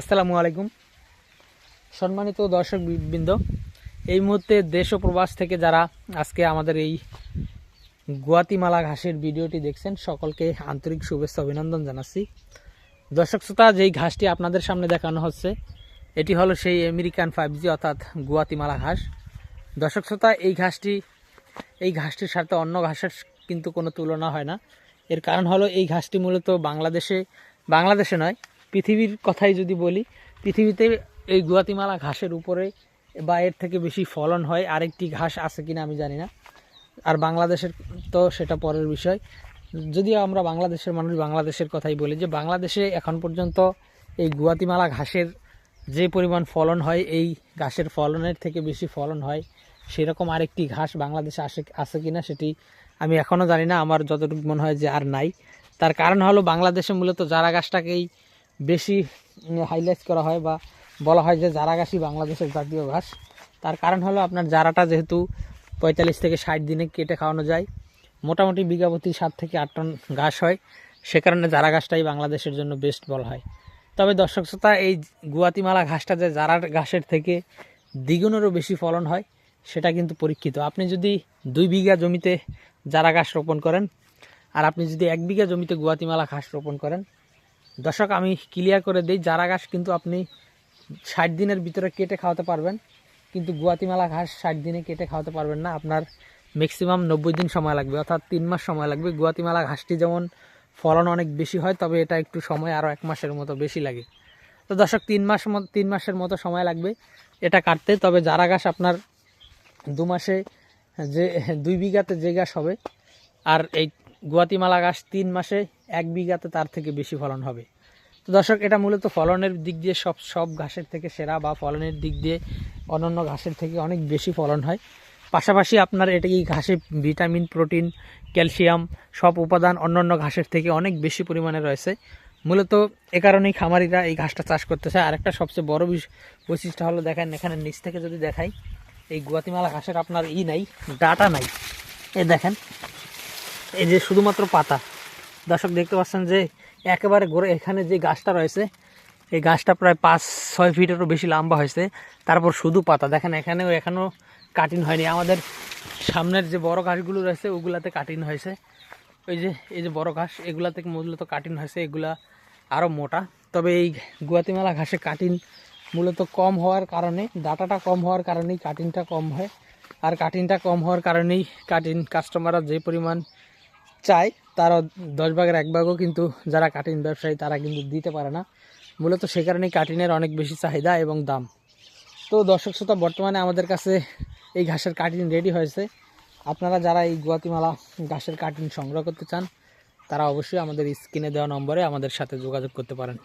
আসসালামু আলাইকুম। সম্মানিত দর্শক বৃন্দ, এই মুহূর্তে দেশ ও প্রবাস থেকে যারা আজকে আমাদের এই গুয়াতিমালা ঘাসের ভিডিওটি দেখছেন, সকলকে আন্তরিক শুভেচ্ছা, অভিনন্দন জানাচ্ছি। দর্শক শ্রোতা, যেই ঘাসটি আপনাদের সামনে দেখানো হচ্ছে, এটি হলো সেই আমেরিকান ফাইভ জি অর্থাৎ গুয়াতিমালা ঘাস। দর্শক শ্রোতা, এই ঘাসটি, এই ঘাসটির সাথে অন্য ঘাসের কিন্তু কোনো তুলনা হয় না। এর কারণ হলো, এই ঘাসটি মূলত বাংলাদেশে বাংলাদেশে নয় পৃথিবীর কথাই যদি বলি, পৃথিবীতে এই গুয়াতিমালা ঘাসের উপরে বা এর থেকে বেশি ফলন হয়, আরেকটি ঘাস আছে কিনা আমি জানি না। আর বাংলাদেশের তো সেটা পরের বিষয়। যদিও আমরা বাংলাদেশের মানুষ, বাংলাদেশের কথাই বলি যে বাংলাদেশে এখন পর্যন্ত এই গুয়াতিমালা ঘাসের যে পরিমাণ ফলন হয়, এই ঘাসের ফলনের থেকে বেশি ফলন হয়, সেরকম আরেকটি ঘাস বাংলাদেশে আসে, আছে কিনা সেটি আমি এখনও জানি না। আমার যতটুকু মনে হয় যে আর নাই। তার কারণ হলো বাংলাদেশে মূলত জারা গাছটাকেই বেশি হাইলাইট করা হয় বা বলা হয় যে জারা গাছই বাংলাদেশের জাতীয় ঘাস। তার কারণ হলো আপনার জারাটা যেহেতু পঁয়তাল্লিশ থেকে ষাট দিনে কেটে খাওয়ানো যায়, মোটামুটি বিঘাপতি সাত থেকে আট টন ঘাস হয়। সে কারণে জারা গাছটাই বাংলাদেশের জন্য বেস্ট বলা হয়। তবে দর্শক শ্রোতা, এই গুয়াতিমালা ঘাসটা যে জারা ঘাসের থেকে দ্বিগুণেরও বেশি ফলন হয়, সেটা কিন্তু পরীক্ষিত। আপনি যদি দুই বিঘা জমিতে জারা ঘাস রোপণ করেন, আর আপনি যদি এক বিঘা জমিতে গুয়াতিমালা ঘাস রোপণ করেন দর্শক, আমি ক্লিয়ার করে দিই, জারা ঘাস কিন্তু আপনি ষাট দিনের ভিতরে কেটে খাওয়াতে পারবেন। কিন্তু গুয়াতিমালা ঘাস ষাট দিনে কেটে খাওয়াতে পারবেন না। আপনার ম্যাক্সিমাম নব্বই দিন সময় লাগবে, অর্থাৎ তিন মাস সময় লাগবে। গুয়াতিমালা ঘাসটি যেমন ফলন অনেক বেশি হয়, তবে এটা একটু সময়, আরও এক মাসের মতো বেশি লাগে। তো দর্শক, তিন মাস তিন মাসের মতো সময় লাগবে এটা কাটতে। তবে জারা ঘাস আপনার দু মাসে যে, দুই বিঘাতে যে গাছ হবে, আর এই গুয়াতিমালা গাছ তিন মাসে এক বিঘাতে তার থেকে বেশি ফলন হবে। তো দর্শক, এটা মূলত ফলনের দিক দিয়ে সব সব ঘাসের থেকে সেরা বা ফলনের দিক দিয়ে অন্যান্য ঘাসের থেকে অনেক বেশি ফলন হয়। পাশাপাশি আপনার এটা এই ঘাসে ভিটামিন, প্রোটিন, ক্যালসিয়াম সব উপাদান অন্যান্য ঘাসের থেকে অনেক বেশি পরিমাণে রয়েছে। মূলত এ কারণেই খামারিরা এই ঘাসটা চাষ করতে চায়। আরেকটা সবচেয়ে বড় বৈশিষ্ট্য হলো, দেখেন এখানে নিচ থেকে যদি দেখাই, এই গুয়াতিমালা ঘাসের আপনার ই নাই, ডাটা নাই। এ দেখেন এই যে শুধুমাত্র পাতা। দর্শক, দেখতে পাচ্ছেন যে একেবারে গোড়ে এখানে যে গাছটা রয়েছে, এই গাছটা প্রায় পাঁচ, ছয় ফিটেরও বেশি লম্বা হয়েছে। তারপর শুধু পাতা। দেখেন, এখানেও এখনও কাটিং হয়নি। আমাদের সামনের যে বড় ঘাসগুলো রয়েছে, ওগুলাতে কাটিং হয়েছে। ওই যে, এই যে বড় ঘাস এগুলা থেকে মূলত কাটিং হয়েছে। এগুলা আরও মোটা। তবে এই গুয়াতিমালা ঘাসে কাটিং মূলত কম হওয়ার কারণে, ডাটাটা কম হওয়ার কারণেই কাটিংটা কম হয়। আর কাটিংটা কম হওয়ার কারণেই কাটিং কাস্টমাররা যে পরিমাণ চায় তারা দশ ভাগের এক ভাগও কিন্তু যারা কাটিন ব্যবসায়ী, তারা কিন্তু দিতে পারে না। মূলত সে কারণেই কাটিনের অনেক বেশি চাহিদা এবং দাম। তো দর্শক শ্রোতা, বর্তমানে আমাদের কাছে এই ঘাসের কাটিন রেডি হয়েছে। আপনারা যারা এই গুয়াতিমালা ঘাসের কাটিন সংগ্রহ করতে চান, তারা অবশ্যই আমাদের স্ক্রিনে দেওয়া নম্বরে আমাদের সাথে যোগাযোগ করতে পারেন।